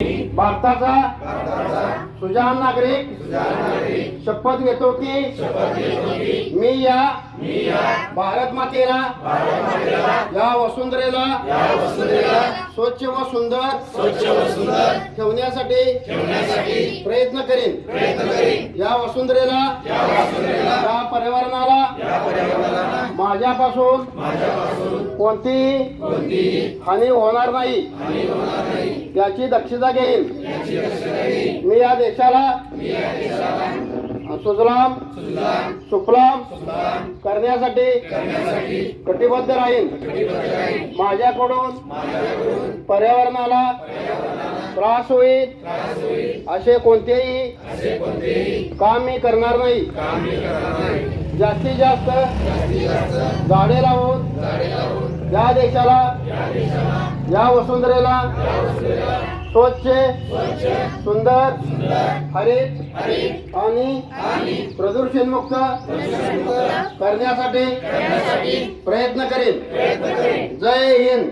भारताचा सुजाण नागरिक शपथ घेतो की मी या भारत मातेला या वसुंधरेला स्वच्छ व सुंदर ठेवण्यासाठी प्रयत्न करीन. या वसुंधरेला या पर्यावरणाला माझ्यापासून कोणतीही हानी होणार नाही. त्याची दक्षता घेईन. मी या देशाला सुजलाम सुफलाम करण्यासाठी कटिबद्ध राहीन. माझ्याकडून पर्यावरणाला त्रास होईल असे कोणतेही काम मी करणार नाही. जास्तीत जास्त झाडे लावून या देशाला या वसुंधरेला स्वच्छ सुंदर हरित आणि प्रदूषण मुक्त करण्यासाठी प्रयत्न करेन. जय हिंद.